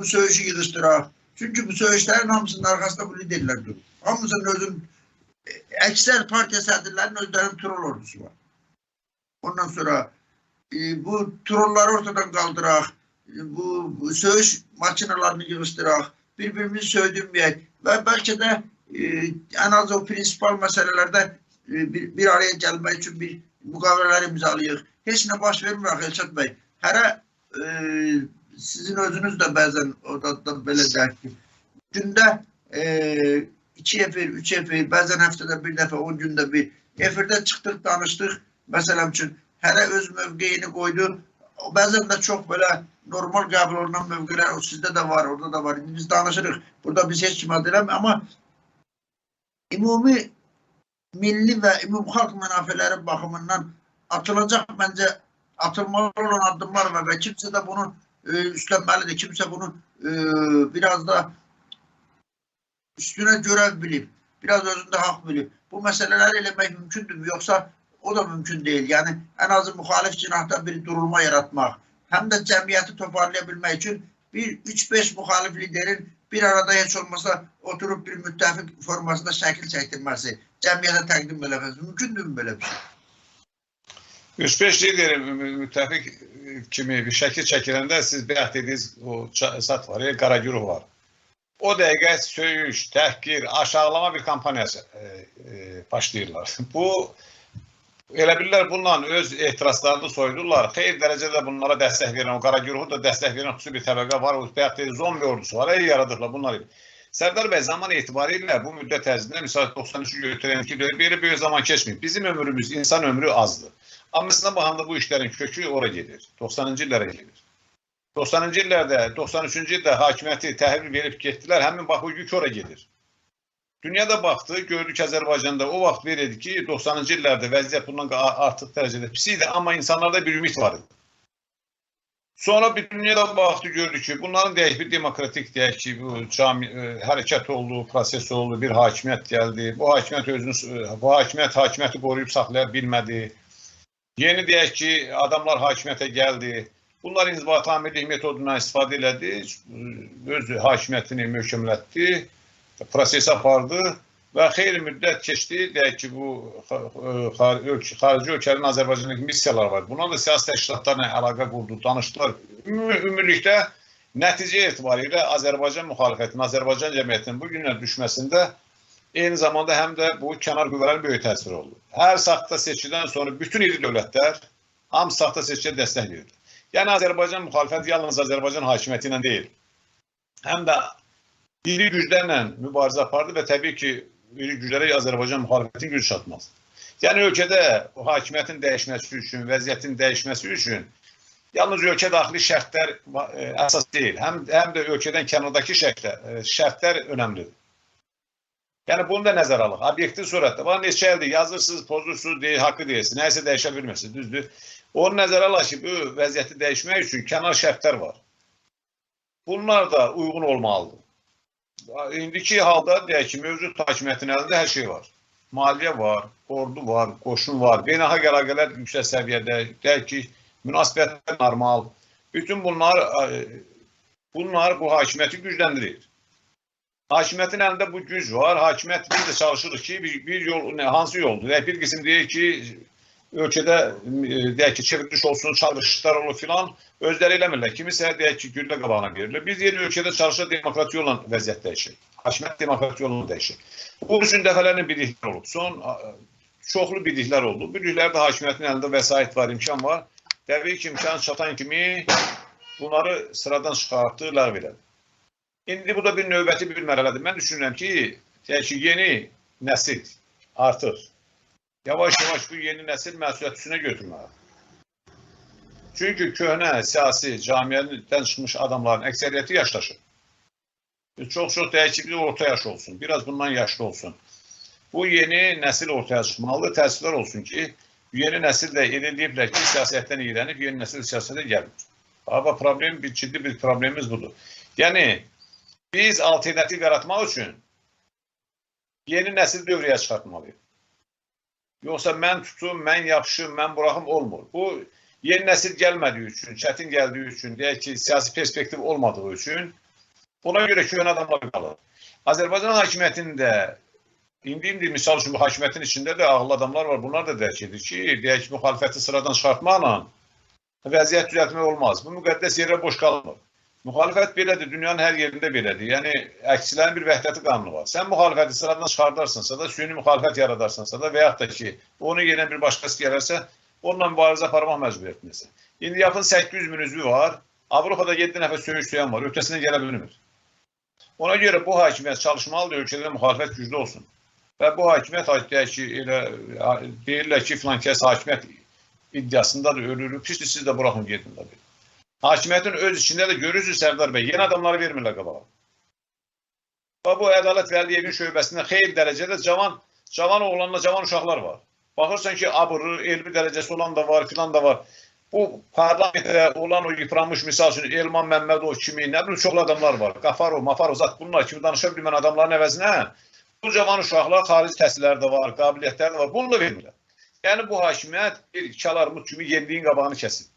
bu söyüşü yığışdıraq. Çünki bu söyüşlərin hamısının arxasında bu liderlər durur. Hamısının özün e, əksər partiya sədrlərinin özlərinin troll ordusu var. Ondan sonra e, bu trolları ortadan qaldıraq. E, bu, bu söyüş makinalarını yığışdıraq. Bir-birimizi söydürməyək və bəlkə də e, ən az o prinsipal məsələlərdə e, bir, bir araya gəlmək üçün bir müqavilələr imzalayıq. Heç nə baş vermir axı Elçad bəy. Hərə e, sizin özünüz də bəzən o da, da belə deyək ki, gündə e, iki efir, üç efir, bəzən həftədə bir dəfə, on gündə bir efirdə çıxdıq, danışdıq. Məsələn üçün hərə öz mövqeyini qoydu. Bəzən də çox belə normal qəbul olunan mövqelər sizdə də var, orada da var. İndi biz danışırıq. Burada biz heç kimə deyiləm, amma ümumi milli və ümumi xalq mənafeləri baxımından atılacaq məncə atılmalı olan addımlar var və kimsə də bunu e, üstlenmelidir. Kimse bunu e, biraz da üstüne görev bilip, biraz özünde hak bilip bu meseleleri elemek mümkündür mü? Yoksa o da mümkün değil. Yani en azı muhalif cinahta bir durulma yaratmak hem de cemiyeti toparlayabilmek için bir 3-5 muhalif liderin bir arada hiç olmasa oturup bir müttefik formasında şekil çektirmesi, cemiyete takdim edilmesi mümkündür mü böyle bir şey? 3-5 liderin müttefik kimi bir şəkil çəkiləndə siz bayaq dediniz o zat var, ya, qara güruh var. O dəqiqə söyüş, təhqir, aşağılama bir kampaniyası e, e, başlayırlar. Bu elə bilirlər bununla öz etirazlarını soyudurlar. Xeyr dərəcədə bunlara dəstək verən, o qara güruhu da dəstək verən xüsusi bir təbəqə var. O bayaq dediniz zombi ordusu var. Ey yaradıqlar bunlar. Sərdar bəy zaman etibarilə bu müddət ərzində misal 93-ü götürən ki, belə böyük zaman keçməyib. Bizim ömrümüz, insan ömrü azdır. Amma baxanda bu işlərin kökü ora gedir. 90-cı illərə gedir. 90-cı illərdə, 93-cü ildə hakimiyyəti təhvil verib getdilər. Həmin bax o yük ora gedir. Dünyada baxdı, gördük Azərbaycanda o vaxt verirdi ki, 90-cı illərdə vəziyyət bundan artıq dərəcədə pis idi, amma insanlarda bir ümid var idi. Sonra bir dünyada baxdı, gördü ki, bunların deyək bir demokratik deyək ki, bu cami ə, e, hərəkət oldu, proses oldu, bir hakimiyyət gəldi. Bu hakimiyyət özünü bu hakimiyyət hakimiyyəti qoruyub saxlaya bilmədi. Yeni deyək ki, adamlar hakimiyyətə gəldi. Bunlar inzibati amirlik metodundan istifadə elədi, öz hakimiyyətini möhkəmlətdi, proses apardı və xeyli müddət keçdi. Deyək ki, bu xarici ölkələrin Azərbaycandakı missiyalar var. Bunlar da siyasi təşkilatlarla əlaqə qurdu, danışdılar. Ümumilikdə nəticə etibarilə Azərbaycan müxalifətinin, Azərbaycan cəmiyyətinin bu günə düşməsində eyni zamanda həm də bu kənar qüvvələrin böyük təsiri oldu. Hər saxta seçkidən sonra bütün iri dövlətlər hamı saxta seçkiyə dəstək verirdi. Yəni Azərbaycan müxalifəti yalnız Azərbaycan hakimiyyəti ilə deyil, həm də iri güclərlə mübarizə apardı və təbii ki, iri güclərə Azərbaycan müxalifətin güc çatmaz. Yəni ölkədə o hakimiyyətin dəyişməsi üçün, vəziyyətin dəyişməsi üçün yalnız ölkə daxili şərtlər e, əsas deyil, həm həm də ölkədən kənardakı şərtlər, e, şərtlər önəmlidir. Yəni bunu da nəzərə alaq. Obyektiv surətdə. Bax neçə ildir yazırsınız, pozursunuz, deyir, haqqı deyilsin. Nəyisə dəyişə bilmirsiniz, düzdür? Onu nəzərə alaq ki, bu vəziyyəti dəyişmək üçün kənar şərtlər var. Bunlar da uyğun olmalıdır. İndiki halda deyək ki, mövcud hakimiyyətin əlində hər şey var. Maliyyə var, ordu var, qoşun var, beynəlxalq əlaqələr yüksək səviyyədə, deyək ki, münasibətlər normal. Bütün bunlar bunlar bu hakimiyyəti gücləndirir. Hakimiyyətin əlində bu güc var. Hakimiyyət biz də çalışırıq ki, bir, bir yol, nə, hansı yoldur? Yəni, bir qism deyir ki, ölkədə e, deyək ki, çevriliş olsun, çağırışlar olur filan, özləri eləmirlər. Kimisə deyək ki, güllə qabağına verilir. Biz yeni ölkədə çalışır demokratik yolla vəziyyət dəyişir. Hakimiyyət demokratik yolla dəyişir. Bu üçün dəfələrlə birliklər olub. Son çoxlu birliklər oldu. Birliklərdə hakimiyyətin əlində vəsait var, imkan var. Təbii ki, imkan çatan kimi bunları sıradan çıxartdı, ləğv elədi. İndi bu da bir növbəti bir mərhələdir. Mən düşünürəm ki, deyək ki, yeni nəsil artıq yavaş-yavaş bu yeni nəsil məsuliyyət üstünə götürməlidir. Çünki köhnə siyasi camiyyədən çıxmış adamların əksəriyyəti yaşlaşır. Çox-çox deyək ki, bir orta yaş olsun, biraz bundan yaşlı olsun. Bu yeni nəsil ortaya çıxmalıdır, təəssüflər olsun ki, yeni nəsil də ediləyiblər ki, siyasətdən iyrənib, yeni nəsil siyasətə gəlmir. Amma problem, bir ciddi bir problemimiz budur. Yəni, biz alternativ yaratmaq üçün yeni nəsil dövrəyə çıxartmalıyıq. Yoxsa mən tutum, mən yapışım, mən buraxım olmur. Bu yeni nəsil gəlmədiyi üçün, çətin gəldiyi üçün, deyək ki, siyasi perspektiv olmadığı üçün Ona görə köhnə adamlar qalır. Azərbaycan hakimiyyətində indi indi misal üçün bu hakimiyyətin içində də ağıllı adamlar var. Bunlar da dərk edir ki, deyək ki, müxalifəti sıradan çıxartmaqla vəziyyət düzəltmək olmaz. Bu müqəddəs yerə boş qalmır. Müxalifət belədir, dünyanın hər yerində belədir. Yəni əksçilərin bir vəhdəti qanunu var. Sən müxalifəti sıradan çıxardarsansa da, süni müxalifət yaradarsansa da və yaxud da ki, onu yerine bir başqası gələrsə, onunla mübarizə aparmaq məcburiyyətindəsən. İndi yaxın 800 min üzvü var. Avropada 7 nəfər söyüş söyan var. Ötəsindən gələ bilmir. Ona görə bu hakimiyyət çalışmalıdır, ölkədə müxalifət güclü olsun. Və bu hakimiyyət deyək ki, elə deyirlər ki, filan kəs hakimiyyət iddiasındadır, ölür. Pisdir, siz də buraxın gedin də. Hakimiyyətin öz içində də görürsünüz Sərdar bəy, yenə adamları vermirlər qabağa. Və bu Ədalət və Əliyevin şöbəsində xeyli dərəcədə cavan cavan oğlanla cavan uşaqlar var. Baxırsan ki, abırı, elmi dərəcəsi olan da var, filan da var. Bu parlamentdə olan o yıpranmış misal üçün Elman Məmmədov kimi, nə bilim çoxlu adamlar var. Qafarov, Mafarov, zat bunlar kimi danışa bilmən adamların əvəzinə bu cavan uşaqlar xarici təhsilləri də var, qabiliyyətləri də var. Bunu da vermirlər. Yəni bu hakimiyyət bir iki alarmut kimi yeniliyin qabağını kəsir.